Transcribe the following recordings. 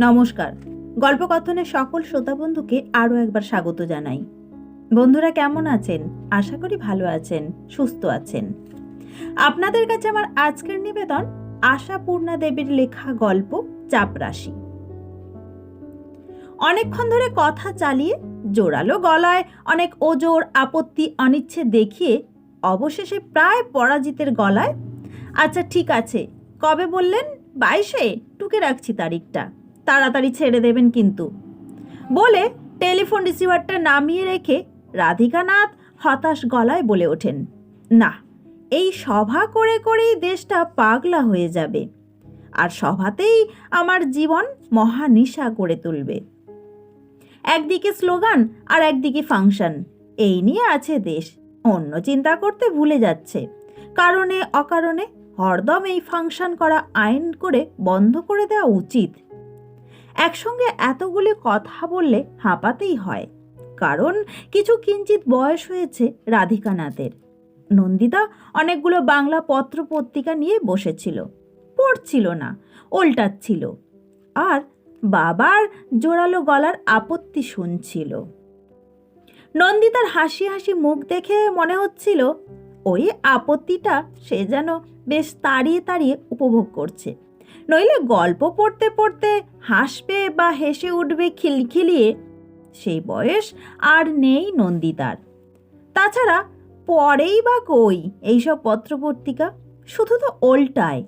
নমস্কার। গল্পকথনের সকল শ্রোতা বন্ধুকে আরও একবার স্বাগত জানাই। বন্ধুরা কেমন আছেন? আশা করি ভালো আছেন, সুস্থ আছেন। আপনাদের কাছে আমার আজকের নিবেদন আশাপূর্ণা দেবীর লেখা গল্প চাপরাশি অনেকক্ষণ ধরে কথা চালিয়ে, জোরালো গলায় অনেক ওজোর, আপত্তি, অনিচ্ছে দেখিয়ে অবশেষে প্রায় পরাজিতের গলায় আচ্ছা ঠিক আছে, কবে বললেন? বাইশে? টুকে রাখছি তারিখটা। তাড়াতাড়ি ছেড়ে দেবেন কিন্তু। বলে টেলিফোন রিসিভারটা নামিয়ে রেখে রাধিকানাথ হতাশ গলায় বলে ওঠেন, না, এই সভা করে করেই দেশটা পাগলা হয়ে যাবে। আর সভাতেই আমার জীবন মহানিশা করে তুলবে। একদিকে স্লোগান আর একদিকে ফাংশন। এই নিয়ে আছে দেশ। অন্য চিন্তা করতে ভুলে যাচ্ছে। কারণে অকারণে হরদম এই ফাংশন করা আইন করে বন্ধ করে দেওয়া উচিত। একসঙ্গে এতগুলি কথা বললে হাঁপাতেই হয়। কারণ কিছু কিঞ্চিত বয়স হয়েছে রাধিকানাথের। নন্দিতা অনেকগুলো বাংলা পত্র পত্রিকা নিয়ে বসেছিল। পড়ছিল না ওল্টাচ্ছিল আর বাবার জোরালো গলার আপত্তি শুনছিল। নন্দিতার হাসি হাসি মুখ দেখে মনে হচ্ছিল, ওই আপত্তিটা সে যেন বেশ তাড়িয়ে তাড়িয়ে উপভোগ করছে। নইলে গল্প পড়তে পড়তে হাসবে বা হেসে উঠবে খিলখিলিয়ে সেই বয়স আর নেই নন্দিতার। তাছাড়া পরেই বা কই এইসব পত্রপত্রিকা? শুধু তো ওল্টায়।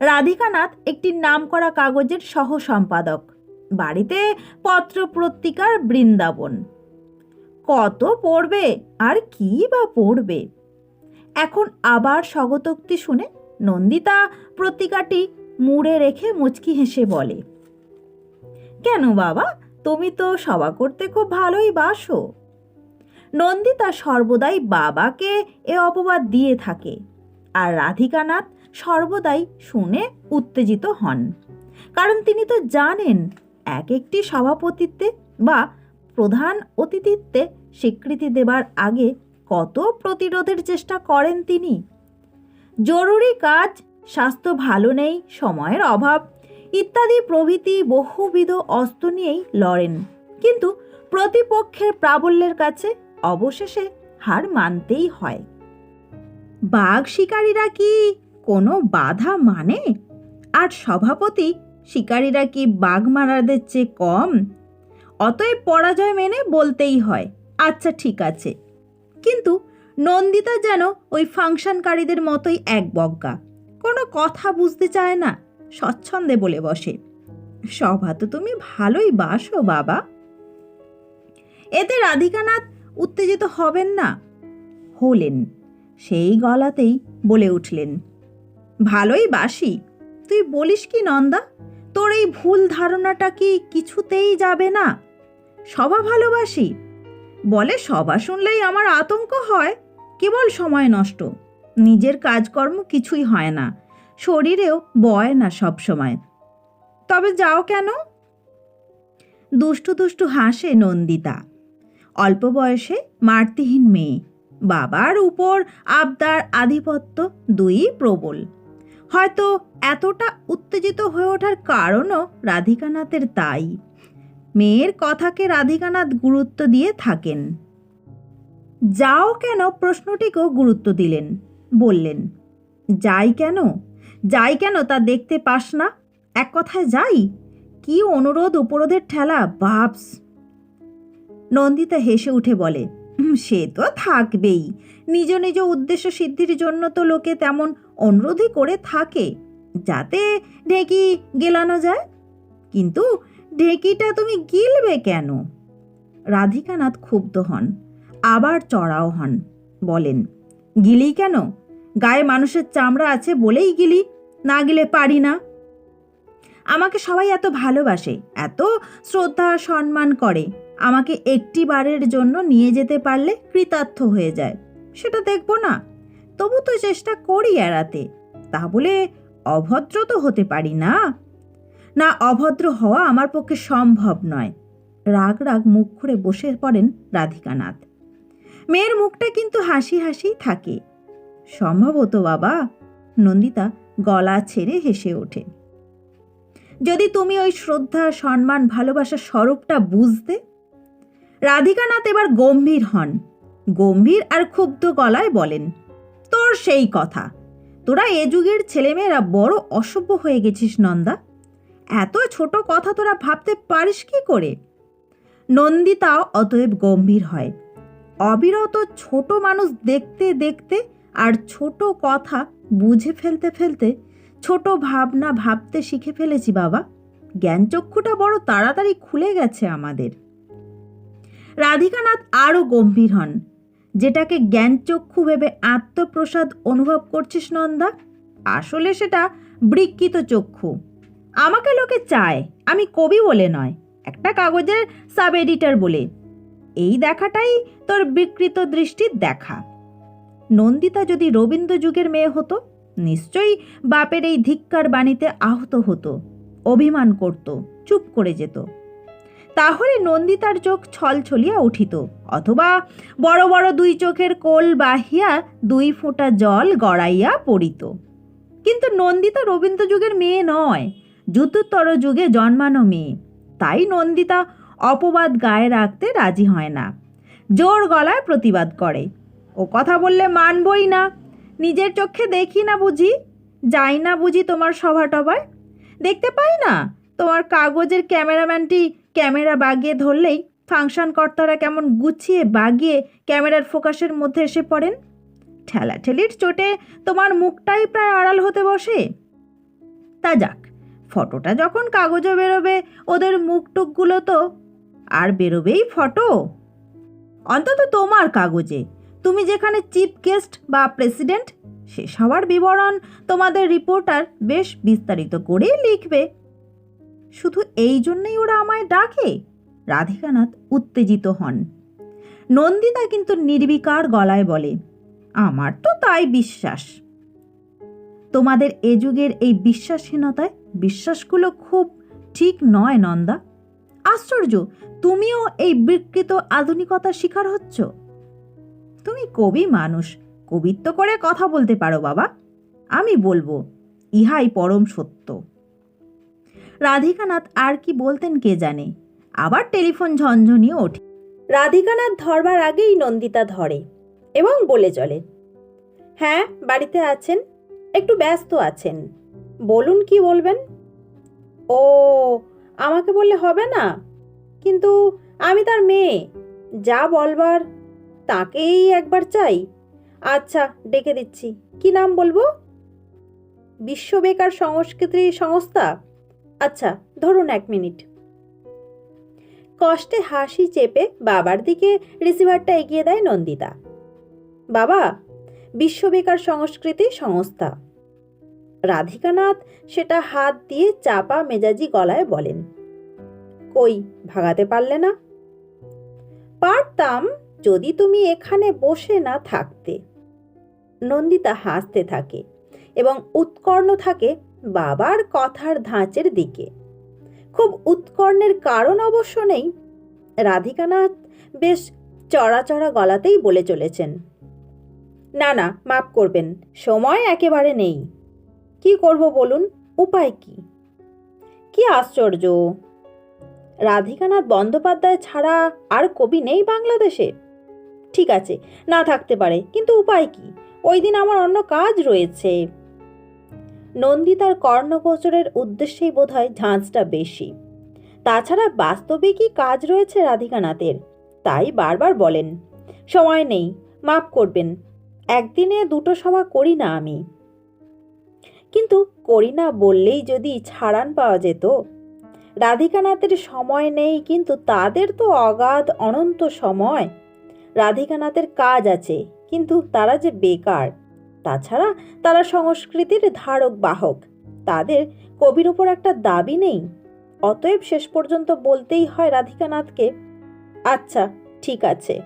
রাধিকানাথ একটি নামকরা কাগজের সহ সম্পাদক বাড়িতে পত্র পত্রিকার বৃন্দাবন। কত পড়বে আর কি বা পড়বে? এখন আবার স্বগতোক্তি শুনে নন্দিতা পত্রিকাটি মুড়ে রেখে মুচকি হেসে বলে, কেন বাবা? তুমি তো সভা করতে খুব ভালোই বাসো। নন্দিতা সর্বদাই বাবাকে এ অপবাদ দিয়ে থাকে আর রাধিকানাথ সর্বদাই শুনে উত্তেজিত হন। কারণ তিনি তো জানেন এক একটি সভাপতিত্বে বা প্রধান অতিথিত্বে স্বীকৃতি দেবার আগে কত প্রতিরোধের চেষ্টা করেন তিনি। জরুরি কাজ স্বাস্থ্য ভালো নেই, সময়ের অভাব। ইত্যাদি প্রভৃতি বহুবিধ অস্ত্র নিয়েই লড়েন। কিন্তু প্রতিপক্ষের প্রাবল্যের কাছে অবশেষে হার মানতেই হয়। বাঘ শিকারীরা কি কোনো বাধা মানে? আর সভাপতি শিকারীরা কি বাঘ মারাদের চেয়ে কম? অতএব পরাজয় মেনে বলতেই হয় আচ্ছা ঠিক আছে। কিন্তু নন্দিতা যেন ওই ফাংশনকারীদের মতোই এক বজ্ঞা। কথা বুঝতে চায় না, স্বচ্ছন্দে বলে বসে। সভা তো তুমি ভালোই বাসো, বাবা। এতে রাধিকানাথ উত্তেজিত হবেন না। হলেন, সেই গলাতেই বলে উঠলেন, ভালোই বাসি। তুই বলিস কি, নন্দা? তোর এই ভুল ধারণাটা কি কিছুতেই যাবে না? সভা ভালোবাসি। বলে সভা শুনলেই আমার আতঙ্ক হয়। কেবল সময় নষ্ট। নিজের কাজকর্ম কিছুই হয় না। শরীরেও বয় না সব সময়। তবে যাও কেন? দুষ্টু দুষ্টু হাসে নন্দিতা। অল্প বয়সে মার্তিহীন মেয়ে। বাবার উপর আবদার আধিপত্য দুই প্রবল। হয়তো এতটা উত্তেজিত হয়ে ওঠার কারণও রাধিকানাথের তাই। মেয়ের কথাকে রাধিকানাথ গুরুত্ব দিয়ে থাকেন। যাও কেন প্রশ্নটিকেও গুরুত্ব দিলেন, বললেন, যাই কেন? যাই কেন তা দেখতে পাস না? এক কথায় যাই? কি অনুরোধ উপরোধের ঠেলা, বাপস! নন্দিতা হেসে উঠে বলে সে তো থাকবেই। নিজ নিজ উদ্দেশ্য সিদ্ধির জন্য তো লোকে তেমন অনুরোধই করে থাকে। যাতে ঢেকি গেলানো যায়। কিন্তু ঢেকিটা তুমি গিলবে কেন? রাধিকানাথ ক্ষুব্ধ হন, আবার চড়াও হন, বলেন, গিলি কেন? গায়ে মানুষের চামড়া আছে বলেই গিলি, না গেলে পারি না। আমাকে সবাই এত ভালোবাসে, এত শ্রদ্ধা, সম্মান করে। আমাকে একটি বারের জন্য নিয়ে যেতে পারলে কৃতার্থ হয়ে যায়, সেটা দেখব না। তবু তো চেষ্টা করি এড়াতে, তা বলে অভদ্র তো হতে পারি না। না অভদ্র হওয়া আমার পক্ষে সম্ভব নয়। রাগ রাগ মুখ খুঁড়ে বসে পড়েন রাধিকানাথ। মেয়ের মুখটা কিন্তু হাসি হাসি থাকে। সম্ভবত বাবা। নন্দিতা গলা ছেড়ে হেসে ওঠে। যদি তুমি ওই শ্রদ্ধা, সম্মান ভালোবাসার স্বরূপটা বুঝতে, রাধিকানাথ এবার গম্ভীর হন। গম্ভীর আর ক্ষুব্ধ গলায় বলেন, তোর সেই কথা। তোরা এ যুগের ছেলেমেয়েরা বড় অসভ্য হয়ে গেছিস, নন্দা। এত ছোট কথা তোরা ভাবতে পারিস কি করে? নন্দিতাও অতএব গম্ভীর হয়। অবিরত ছোট মানুষ দেখতে দেখতে আর ছোট কথা বুঝে ফেলতে ফেলতে ছোট ভাবনা ভাবতে শিখে ফেলেছি বাবা। জ্ঞানচক্ষুটা বড় তাড়াতাড়ি খুলে গেছে আমাদের। রাধিকানাথ আরও গম্ভীর হন। যেটাকে জ্ঞানচক্ষু ভেবে আত্মপ্রসাদ অনুভব করছিস নন্দা? আসলে সেটা বৃক্কিত চক্ষু। আমাকে লোকে চায়, আমি কবি বলে নয়, একটা কাগজের সাব এডিটর বলে। এই দেখাটাই তোর বিকৃত দৃষ্টির দেখা। নন্দিতা যদি রবীন্দ্র যুগের মেয়ে হতো, নিশ্চয়ই বাপের এই ধিক্কার বাণীতে আহত হতো, অভিমান করত, চুপ করে যেত। তাহলে নন্দিতার চোখ ছলছলিয়া উঠিত, অথবা বড় বড় দুই চোখের কোল বাহিয়া দুই ফোঁটা জল গড়াইয়া পড়িত। কিন্তু নন্দিতা রবীন্দ্র যুগের মেয়ে নয় যুদ্ধোত্তর যুগে জন্মানো মেয়ে। তাই নন্দিতা অপবাদ গায়ে রাখতে রাজি হয় না, জোর গলায় প্রতিবাদ করে। ও কথা বললে মানবই না। নিজের চোখে দেখি না বুঝি, যাই না বুঝি তোমার সভা টবায় দেখতে পাই না, তোমার কাগজের ক্যামেরাম্যানটি ক্যামেরা বাগিয়ে ধরলেই ফাংশন কর্তারা কেমন গুছিয়ে বাগিয়ে ক্যামেরার ফোকাসের মধ্যে এসে পড়েন। ঠেলাঠেলির চোটে তোমার মুখটাই প্রায় আড়াল হতে বসে। তা যাক, ফটোটা যখন কাগজে বেরোবে, ওদের মুখটুকগুলো তো আর বেরোবেই ফটো। অন্তত তোমার কাগজে তুমি যেখানে চিফ গেস্ট বা প্রেসিডেন্ট, সে সবার বিবরণ তোমাদের রিপোর্টার বেশ বিস্তারিত করেই লিখবে। শুধু এই জন্যই ওরা আমায় ডাকে। রাধিকানাথ উত্তেজিত হন। নন্দিতা কিন্তু নির্বিকার গলায় বলে, আমার তো তাই বিশ্বাস। তোমাদের এ যুগের এই বিশ্বাসহীনতায় বিশ্বাসগুলো খুব ঠিক নয়, নন্দা। আশ্চর্য, তুমিও এই বিকৃত আধুনিকতার শিকার হচ্ছ? তুমি কবি মানুষ। কবিত্ব করে কথা বলতে পারো বাবা। আমি বলব, ইহাই পরম সত্য। রাধিকানাথ আর কি বলতেন কে জানে। আবার টেলিফোন ঝনঝনিয়ে ওঠে। রাধিকানাথ ধরবার আগেই নন্দিতা ধরে এবং বলে চলে হ্যাঁ বাড়িতে আছেন? একটু ব্যস্ত আছেন। বলুন কি বলবেন? ও, আমাকে বললে হবে না। কিন্তু আমি তার মেয়ে। যা বলবার তাকেই একবার চাই। আচ্ছা ডেকে দিচ্ছি। কি নাম বলব? বিশ্ব বেকার সংস্কৃতি সংস্থা? আচ্ছা ধরুন এক মিনিট। কষ্টে হাসি চেপে বাবার দিকে রিসিভারটা এগিয়ে দেয় নন্দিতা। বাবা বিশ্ব বেকার সংস্কৃতি সংস্থা। রাধিকানাথ সেটা হাত দিয়ে চাপা মেজাজি গলায় বলেন। কই, ভাগাতে পারলে না? পারতাম। যদি তুমি এখানে বসে না থাকতে। নন্দিতা হাসতে থাকে এবং উৎকর্ণ থাকে বাবার কথার ধাঁচের দিকে। খুব উৎকর্ণের কারণ অবশ্য নেই। রাধিকানাথ বেশ চড়া চড়া গলাতেই বলে চলেছেন, না না মাফ করবেন, সময় একেবারে নেই। কি করব বলুন, উপায় কি? কি আশ্চর্য! রাধিকানাথ বন্দ্যোপাধ্যায় ছাড়া আর কবি নেই বাংলাদেশে? ঠিক আছে, না থাকতে পারে, কিন্তু উপায় কি? ওই দিন আমার অন্য কাজ রয়েছে। নন্দিতার কর্ণগোচরের উদ্দেশ্যেই বোধ হয় ঝাঁঝটা বেশি। তাছাড়া বাস্তবিকই কাজ রয়েছে রাধিকানাথের। তাই বারবার বলেন, সময় নেই মাফ করবেন। একদিনে দুটো সভা করি না আমি। কিন্তু করি না বললেই যদি ছাড়ান পাওয়া যেত? রাধিকানাথের সময় নেই, কিন্তু তাদের তো অগাধ, অনন্ত সময়। রাধিকানাথের কাজ আছে, কিন্তু তারা যে বেকার। তাছাড়া তারা সংস্কৃতির ধারক বাহক। তাদের কবির ওপর একটা দাবি নেই। অতএব শেষ পর্যন্ত বলতেই হয় রাধিকানাথকে আচ্ছা ঠিক আছে।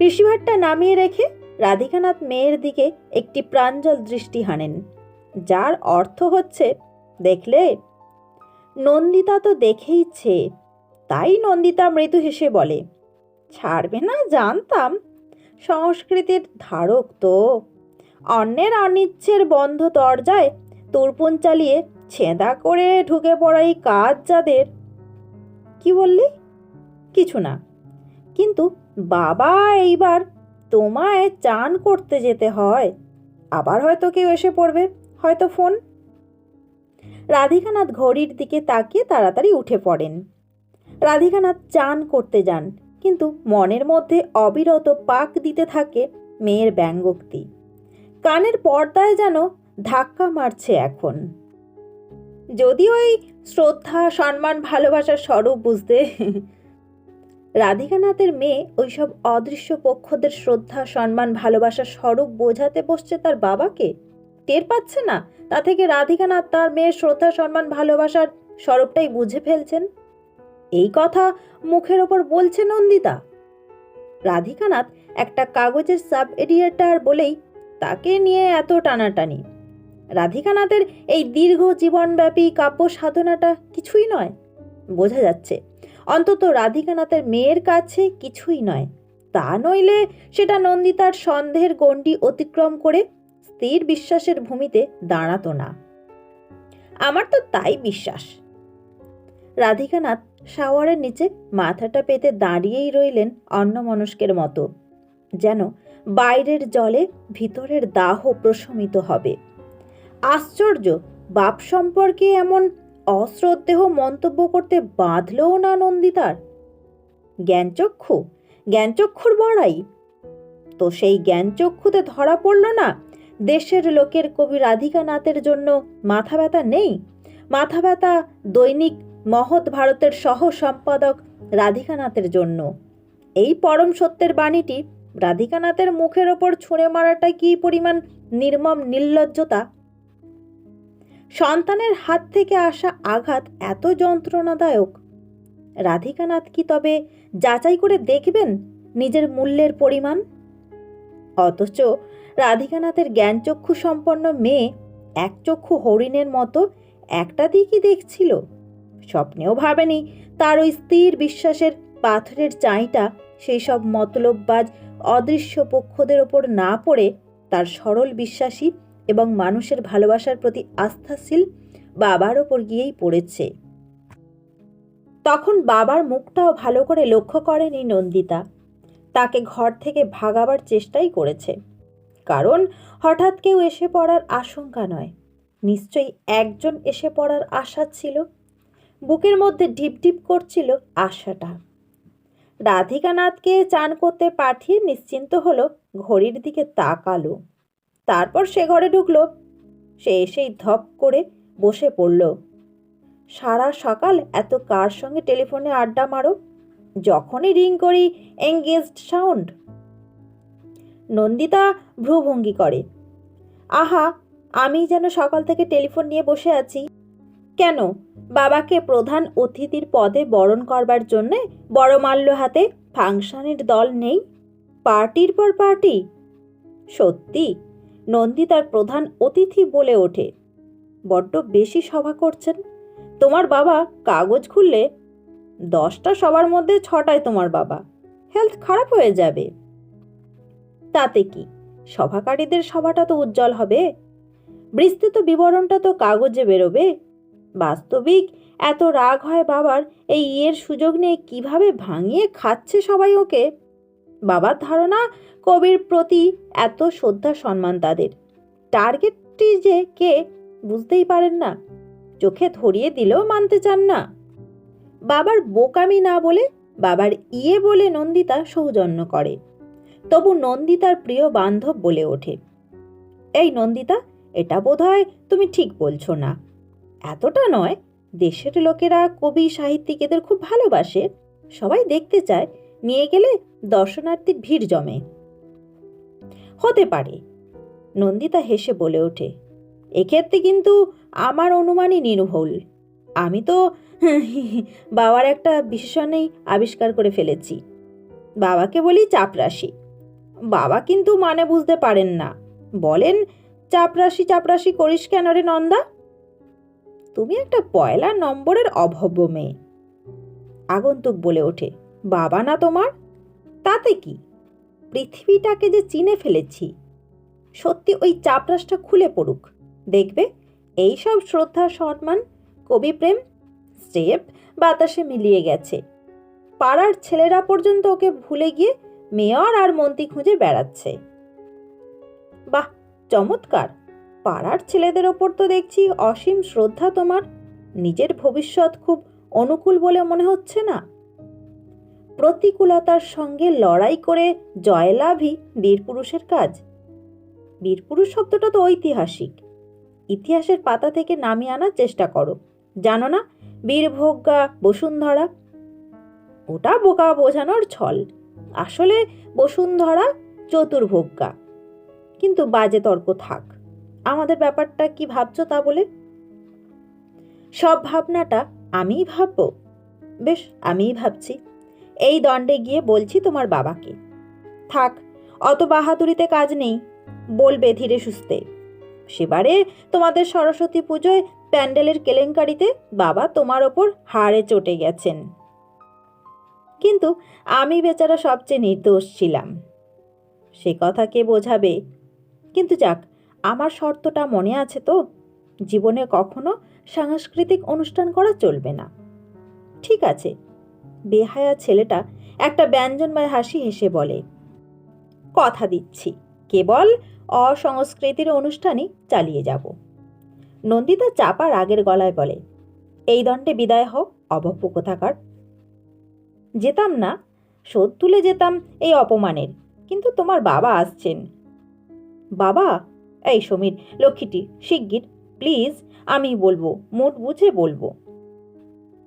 ঋষিভারটা নামিয়ে রেখে রাধিকানাথ মেয়ের দিকে একটি প্রাঞ্জল দৃষ্টি হানেন, যার অর্থ হচ্ছে, দেখলে, নন্দিতা তো দেখেইছে তাই নন্দিতা মৃদু হেসে বলে ছাড়বে না জানতাম। সংস্কৃতির ধারক তো। অন্যের অনিচ্ছের বন্ধ দরজায় তুরপুন চালিয়ে ছেঁদা করে ঢুকে পড়া এই কাজ যাদের। কি বললি? কিছু না। কিন্তু বাবা, এইবার তোমায় চান করতে যেতে হয়। আবার হয়তো কেউ এসে পড়বে, হয়তো ফোন। রাধিকানাথ ঘড়ির দিকে তাকিয়ে তাড়াতাড়ি উঠে পড়েন। রাধিকানাথ চান করতে যান। কিন্তু মনের মধ্যে অবিরত পাক দিতে থাকে মেয়ের ব্যঙ্গোক্তি। কানের পর্দায় যেন ধাক্কা মারছে এখন। যদিও এই শ্রদ্ধা, সম্মান, ভালোবাসার স্বরূপ বুঝতে রাধিকানাথের মেয়ে ওইসব অদৃশ্য পক্ষদের শ্রদ্ধা, সম্মান, ভালোবাসার স্বরূপ বোঝাতে বসছে তার বাবাকে? টের পাচ্ছে না? তা থেকে রাধিকানাথ তার মেয়ের শ্রদ্ধা, সম্মান, ভালোবাসার স্বরূপটাই বুঝে ফেলছেন। এই কথা মুখের ওপর বলছে নন্দিতা। রাধিকানাথ একটা কাগজের সাব এডিয়েটার বলেই তাকে নিয়ে এত টানাটানি। রাধিকানাথের এই দীর্ঘ জীবনব্যাপী কাব্য সাধনাটা কিছুই নয়, বোঝা যাচ্ছে। অন্তত রাধিকানাথের মেয়ের কাছে কিছুই নয়। তা নইলে সেটা নন্দিতার সন্দেহের গণ্ডি অতিক্রম করে স্থির বিশ্বাসের ভূমিতে দাঁড়াতো না। আমার তো তাই বিশ্বাস। রাধিকানাথ শাওয়ারের নিচে মাথাটা পেতে দাঁড়িয়েই রইলেন অন্যমনস্কের মতো, যেন বাইরের জলে ভিতরের দাহ প্রশমিত হবে। আশ্চর্য, বাপ সম্পর্কে এমন অশ্রদ্ধেহ মন্তব্য করতে বাঁধলও না নন্দিতার। জ্ঞানচক্ষু, জ্ঞানচক্ষুর বড়াই। তো সেই জ্ঞানচক্ষুতে ধরা পড়ল না, দেশের লোকের কবি রাধিকানাথের জন্য মাথা ব্যথা নেই? মাথা ব্যথা দৈনিক মহৎ ভারতের সহ সম্পাদক রাধিকানাথের জন্য। এই পরম সত্যের বাণীটি রাধিকানাথের মুখের ওপর ছুঁড়ে মারাটা কি পরিমাণ নির্মম নির্লজ্জতা? সন্তানের হাত থেকে আসা আঘাত এত যন্ত্রণাদায়ক। রাধিকানাথ কি তবে যাচাই করে দেখবেন নিজের মূল্যের পরিমাণ? অথচ রাধিকানাথের জ্ঞানচক্ষু সম্পন্ন মেয়ে এক চক্ষু হরিণের মতো একটা দিকই দেখছিল। স্বপ্নেও ভাবেনি। তার ওই স্থির বিশ্বাসের পাথরের চাঁইটা সেই সব মতলববাজ অদৃশ্য পক্ষদের ওপর না পড়ে তার সরল বিশ্বাসী এবং মানুষের ভালোবাসার প্রতি আস্থাশীল বাবার ওপর গিয়েই পড়েছে। তখন বাবার মুখটাও ভালো করে লক্ষ্য করেনি নন্দিতা। তাকে ঘর থেকে ভাগাবার চেষ্টাই করেছে। কারণ হঠাৎ কেউ এসে পড়ার আশঙ্কা নয়। নিশ্চয়ই একজন এসে পড়ার আশা ছিল। বুকের মধ্যে ঢিপ ঢিপ করছিল আশাটা। রাধিকানাথকে চান করতে পাঠিয়ে নিশ্চিন্ত হলো ঘড়ির দিকে তাকালো। তারপর সে ঘরে ঢুকলো। সে এসেই ধপ করে বসে পড়ল। সারা সকাল এত কার সঙ্গে টেলিফোনে আড্ডা মারো? যখনই রিং করি এঙ্গেজড সাউন্ড নন্দিতা ভ্রুভঙ্গি করে। আহা আমি যেন সকাল থেকে টেলিফোন নিয়ে বসে আছি। কেন? বাবাকে প্রধান অতিথির পদে বরণ করবার জন্যে বড় মাল্য হাতে ফাংশনের দল নেই? পার্টির পর পার্টি? সত্যি নন্দিতার প্রধান অতিথি বলে ওঠে। বড্ড বেশি সভা করছেন। তোমার বাবা কাগজ খুললে দশটা সবার মধ্যে ছটায় তোমার বাবা। হেলথ খারাপ হয়ে যাবে। তাতে কি? সভাকারীদের সভাটা তো উজ্জ্বল হবে। বিস্তৃত বিবরণটা তো কাগজে বেরোবে। বাস্তবিক? এত রাগ হয় বাবার? এই ইয়ের সুযোগ নিয়ে কীভাবে ভাঙিয়ে খাচ্ছে সবাই ওকে? বাবার ধারণা, কবির প্রতি এত শ্রদ্ধা, সম্মান তাদের। টার্গেটটি যে কে বুঝতেই পারেন না। চোখে ধরিয়ে দিলেও মানতে চান না। বাবার বোকামি না বলে বাবার ইয়ে বলে নন্দিতা সৌজন্য করে। তবু নন্দিতার প্রিয় বান্ধব বলে ওঠে। এই নন্দিতা, এটা বোধহয় তুমি ঠিক বলছো না। এতটা নয়, দেশের লোকেরা কবি, সাহিত্যিক এদের খুব ভালোবাসে। সবাই দেখতে চায় নিয়ে গেলে দর্শনার্থীর ভিড় জমে। হতে পারে। নন্দিতা হেসে বলে ওঠে, এক্ষেত্রে কিন্তু আমার অনুমানই নির্ভুল। আমি তো বাবার একটা বিশেষণেই আবিষ্কার করে ফেলেছি। বাবাকে বলি চাপরাশি। বাবা কিন্তু মানে বুঝতে পারেন না। বলেন, চাপরাশি চাপরাশি করিস কেন রে নন্দা? তুমি একটা পয়লা নম্বরের অভব্য মেয়ে। আগন্তুক বলে ওঠে, বাবা না তোমার? তাতে কি? পৃথিবীটাকে যে চিনে ফেলেছি। সত্যি ওই চাপরাশটা খুলে পড়ুক। দেখবে এই সব শ্রদ্ধা, সম্মান, কবিপ্রেম, স্টেপ, বাতাসে মিলিয়ে গেছে। পাড়ার ছেলেরা পর্যন্ত ওকে ভুলে গিয়ে মেয়র আর মন্ত্রী খুঁজে বেড়াচ্ছে। বাহ, চমৎকার! পাড়ার ছেলেদের ওপর তো দেখছি অসীম শ্রদ্ধা তোমার। নিজের ভবিষ্যৎ খুব অনুকূল বলে মনে হচ্ছে না? প্রতিকূলতার সঙ্গে লড়াই করে জয়লাভই বীরপুরুষের কাজ। বীরপুরুষ শব্দটা তো ঐতিহাসিক। ইতিহাসের পাতা থেকে নামিয়ে আনার চেষ্টা করো। জানো না, বীরভোগ্যা বসুন্ধরা? ওটা বোকা বোঝানোর ছল। আসলে বসুন্ধরা চতুর্ভোগ্যা। কিন্তু বাজে তর্ক থাক। আমাদের ব্যাপারটা কি ভাবছ তা বলে? সব ভাবনাটা আমিই ভাববো। বেশ, আমিই ভাবছি। এই দণ্ডে গিয়ে বলছি তোমার বাবাকে। থাক, অত বাহাদুরিতে কাজ নেই, বলবে ধীরে সুস্থে। সেবারে তোমাদের সরস্বতী পুজোয় প্যান্ডেলের কেলেঙ্কারিতে বাবা তোমার ওপর হাড়ে চটে গেছেন। কিন্তু আমি বেচারা সবচেয়ে নির্দোষ ছিলাম। সে কথা কে বোঝাবে? কিন্তু যাক আমার শর্তটা মনে আছে তো? জীবনে কখনো সাংস্কৃতিক অনুষ্ঠান করা চলবে না। ঠিক আছে। বেহায়া ছেলেটা একটা ব্যঞ্জনময় হাসি হেসে বলে, কথা দিচ্ছি। কেবল অসংস্কৃতির অনুষ্ঠানই চালিয়ে যাব। নন্দিতা চাপা রাগের গলায় বলে, এই দণ্ডে বিদায় হও অভব্য কোথাকার। যেতাম না, শোধ তুলে যেতাম এই অপমানের, কিন্তু তোমার বাবা আসছেন। বাবা? এই সমীর, লক্ষ্মীটি, শিগগির প্লিজ আমি বলব মুড বুঝে বলব।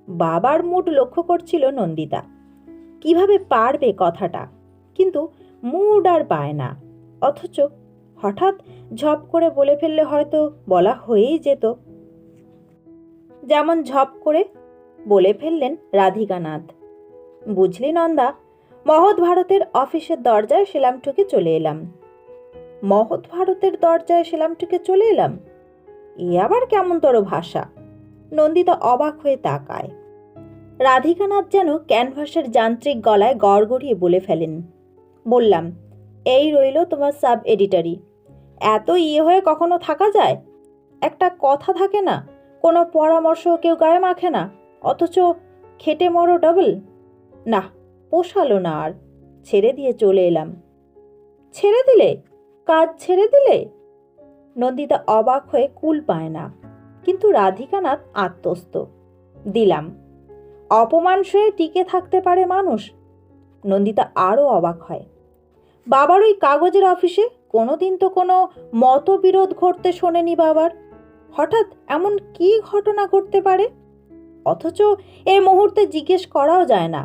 বাবার মুড লক্ষ্য করছিল নন্দিতা। কীভাবে পারবে কথাটা? কিন্তু মুড আর পায় না। অথচ হঠাৎ ঝপ করে বলে ফেললে হয়তো বলা হয়েই যেত। যেমন ঝপ করে বলে ফেললেন রাধিকানাথ। বুঝলি নন্দা, মহৎ ভারতের অফিসের দরজায় সেলাম ঠুকে চলে এলাম। মহৎ ভারতের দরজায় সেলাম ঠুকে চলে এলাম। এ আবার কেমন তোর ভাষা? নন্দিতা অবাক হয়ে তাকায়। রাধিকানাথ যেন ক্যানভাসের যান্ত্রিক গলায় গড় গড়িয়ে বলে ফেলেন, বললাম, এই রইল তোমার সাব এডিটারি। এত ইয়ে হয়ে কখনো থাকা যায়? একটা কথা থাকে না, কোনো পরামর্শ কেউ গায়ে মাখে না, অথচ খেটে মরো ডবল না, পোষালো না আর। ছেড়ে দিয়ে চলে এলাম। ছেড়ে দিলে? কাজ ছেড়ে দিলে? নন্দিতা অবাক হয়ে কুল পায় না, কিন্তু রাধিকানাথ আত্মস্থ। দিলাম। অপমান সয়ে টিকে থাকতে পারে মানুষ? নন্দিতা আরও অবাক হয়। বাবার ওই কাগজের অফিসে কোনো দিন তো কোনো মতবিরোধ ঘটতে শোনেনি বাবার। হঠাৎ এমন কি ঘটনা ঘটতে পারে? অথচ এ মুহূর্তে জিজ্ঞেস করাও যায় না,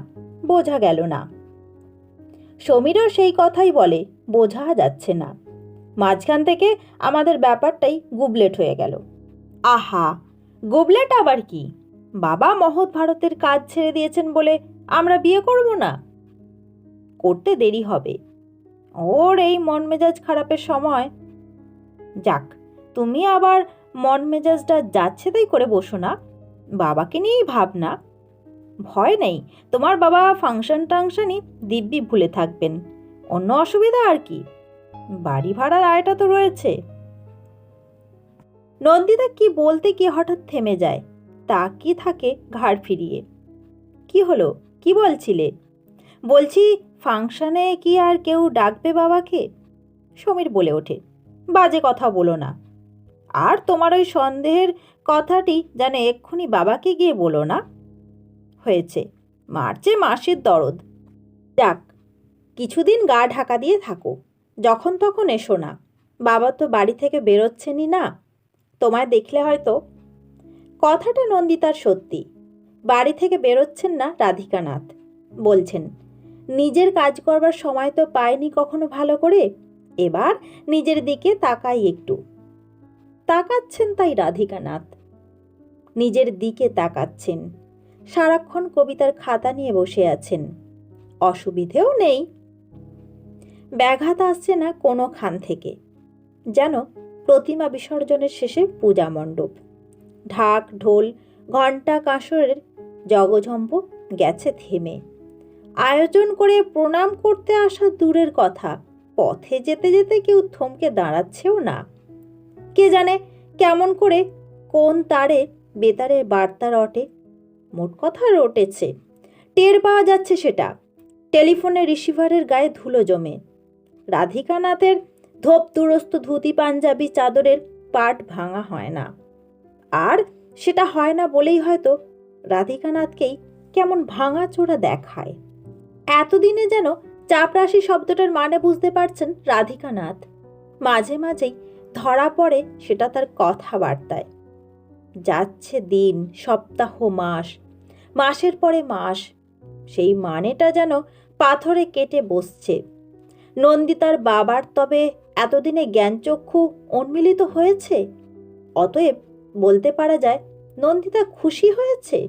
বোঝা গেল না। সমীরও সেই কথাই বলে, বোঝা যাচ্ছে না। মাঝখান থেকে আমাদের ব্যাপারটাই গুবলেট হয়ে গেল। আহা, গুবলেট আবার কি? বাবা মহৎ ভারতের কাজ ছেড়ে দিয়েছেন বলে আমরা বিয়ে করব না? করতে দেরি হবে। ওর এই মন মেজাজ খারাপের সময়। যাক, তুমি আবার মন মেজাজটা যাচ্ছে তাই করে বসো না। বাবাকে নিয়েই ভাবনা। ভয় নেই, তোমার বাবা ফাংশন টাংশনই দিব্যি ভুলে থাকবেন। অন্য অসুবিধা আর কি? বাড়ি ভাড়ার আয়টা তো রয়েছে। নন্দিতা কি বলতে কি হঠাৎ থেমে যায়। তা কি থাকে ঘাড় ফিরিয়ে। কি হলো? কি বলছিলে? বলছি, ফাংশনে কি আর কেউ ডাকবে বাবাকে? সমীর বলে ওঠে। বাজে কথা বলো না। আর তোমার ওই সন্দেহের কথাটি যেন এক্ষুনি বাবাকে গিয়ে বলো না? হয়েছে। মার্চে মাসের দরদ। যাক, কিছুদিন গা ঢাকা দিয়ে থাকো। যখন তখন এসো না। বাবা তো বাড়ি থেকে বেরোচ্ছেনই না। তোমায় দেখলে হয়তো। কথাটা নন্দিতার সত্যি। বাড়ি থেকে বেরোচ্ছেন না রাধিকানাথ। বলছেন, নিজের কাজ করবার সময় তো পায়নি কখনো ভালো করে। এবার নিজের দিকে তাকাই একটু। তাকাচ্ছেন তাই রাধিকানাথ। নিজের দিকে তাকাচ্ছেন। সারাক্ষণ কবিতার খাতা নিয়ে বসে আছেন। অসুবিধেও নেই। ব্যাঘাত আসছে না কোনো খান থেকে। যেন প্রতিমা বিসর্জনের শেষে পূজা মণ্ডপ। ঢাক, ঢোল, ঘণ্টা, কাঁসরের জগঝম্প গেছে থেমে। আয়োজন করে প্রণাম করতে আসা দূরের কথা, পথে যেতে যেতে কেউ থমকে দাঁড়াচ্ছেও না। কে জানে কেমন করে কোন তারে বেতারের বার্তা রটে। মোট কথা রটেছে, টের পাওয়া যাচ্ছে সেটা। টেলিফোনের রিসিভারের গায়ে ধুলো জমে। রাধিকানাথের ধোপ তুরস্ত ধুতি পাঞ্জাবি চাদরের পাট ভাঙা হয় না। আর সেটা হয় না বলেই হয়তো রাধিকানাথকেই কেমন ভাঙাচোরা দেখায়। এতদিনে যেন চাপরাশি শব্দটার মানে বুঝতে পারছেন রাধিকানাথ। মাঝে মাঝেই ধরা পড়ে সেটা তার কথাবার্তায়। যাচ্ছে দিন, সপ্তাহ, মাস, মাসের পরে মাস। সেই মানেটা যেন পাথরে কেটে বসছে। নন্দিতার বাবার, তবে এতদিনে জ্ঞানচক্ষু উন্মিলিত হয়েছে? অতএব বলতে পারা যায় নন্দিতা খুশি হয়েছে?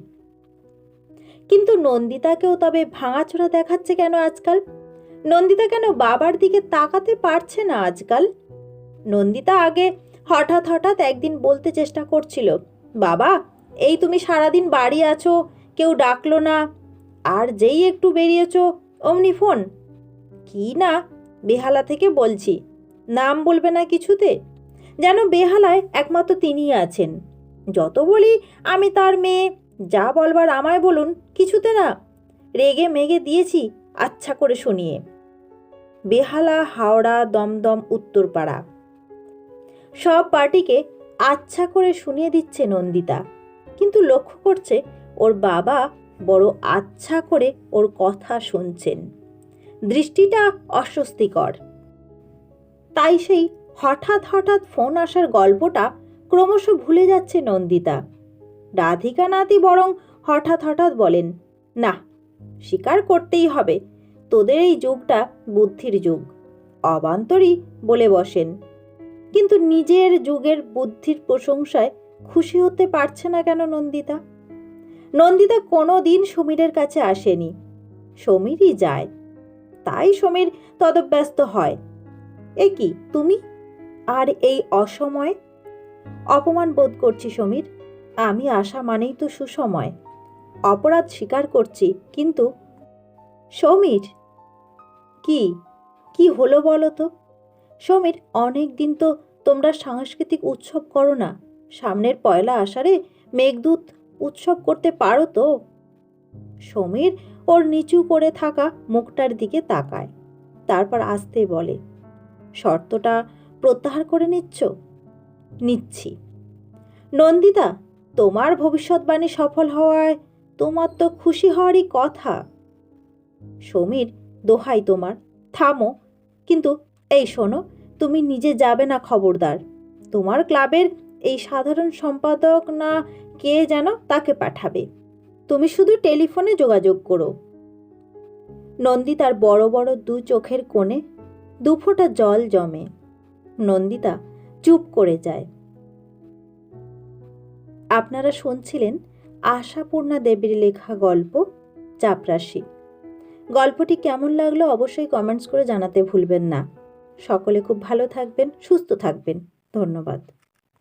কিন্তু নন্দিতাকেও তবে ভাঙাচোরা দেখাচ্ছে কেন আজকাল? নন্দিতা কেন বাবার দিকে তাকাতে পারছে না আজকাল? নন্দিতা আগে হঠাৎ হঠাৎ একদিন বলতে চেষ্টা করছিল, বাবা, এই তুমি সারাদিন বাড়ি আছো, কেউ ডাকলো না, আর যেই একটু বেরিয়েছো, অমনি ফোন? কি না বেহালা থেকে বলছি, নাম বলবে না কিছুতে? যেন বেহালায় একমাত্র তিনিই আছেন। যত বলি আমি তার মেয়ে, যা বলবার আমায় বলুন কিছুতে না। রেগে মেগে দিয়েছি আচ্ছা করে শুনিয়ে। বেহালা, হাওড়া, দমদম, উত্তরপাড়া। সব পার্টিকে আচ্ছা করে শুনিয়ে দিচ্ছে নন্দিতা। কিন্তু লক্ষ্য করছে ওর বাবা বড় আচ্ছা করে ওর কথা শুনছেন। দৃষ্টিটা অস্বস্তিকর। তাই সেই হঠাৎ হঠাৎ ফোন আসার গল্পটা ক্রমশ ভুলে যাচ্ছে নন্দিতা। রাধিকা নাতি বরং হঠাৎ হঠাৎ বলেন, না, স্বীকার করতেই হবে। তোদের এই যুগটা বুদ্ধির যুগ। অবান্তরই বলে বসেন। কিন্তু নিজের যুগের বুদ্ধির প্রশংসায় খুশি হতে পারছে না কেন নন্দিতা? নন্দিতা কোনো দিন সমীরের কাছে আসেনি। সমীরই যায়। তাই সমীর তদব্যস্ত হয়। এ কি, তুমি? আর এই অসময়ে? অপমান বোধ করছি সমীর। আমি আসা মানেই তো সুসময়। অপরাধ স্বীকার করছি, কিন্তু সমীর? কি কি হলো বলো তো? সমীর অনেক দিন তো তোমরা সাংস্কৃতিক উৎসব করো না। সামনের পয়লা আষাঢ়ে মেঘদূত উৎসব করতে পারো তো? সমীর ওর নিচু করে থাকা মুখটার দিকে তাকায়। তারপর আসতে বলে, শর্তটা প্রত্যাহার করে নিচ্ছ? নিচ্ছি। নন্দিতা, তোমার ভবিষ্যৎবাণী সফল হওয়ায় তোমার তো খুশি হওয়ারই কথা। সমীর, দোহাই তোমার। থামো। কিন্তু এই শোনো, তুমি নিজে যাবে না খবরদার। তোমার ক্লাবের এই সাধারণ সম্পাদক না কে যেন তাকে পাঠাবে। তুমি শুধু টেলিফোনে যোগাযোগ করো। নন্দিতার বড় বড় দু চোখের কোণে দুফোঁটা জল জমে। নন্দিতা চুপ করে যায়। আপনারা শুনছিলেন আশাপূর্ণা দেবীর লেখা গল্প, চাপরাশি। গল্পটি কেমন লাগল অবশ্যই কমেন্টস করে জানাতে ভুলবেন না। সকলে খুব ভালো থাকবেন, সুস্থ থাকবেন। ধন্যবাদ।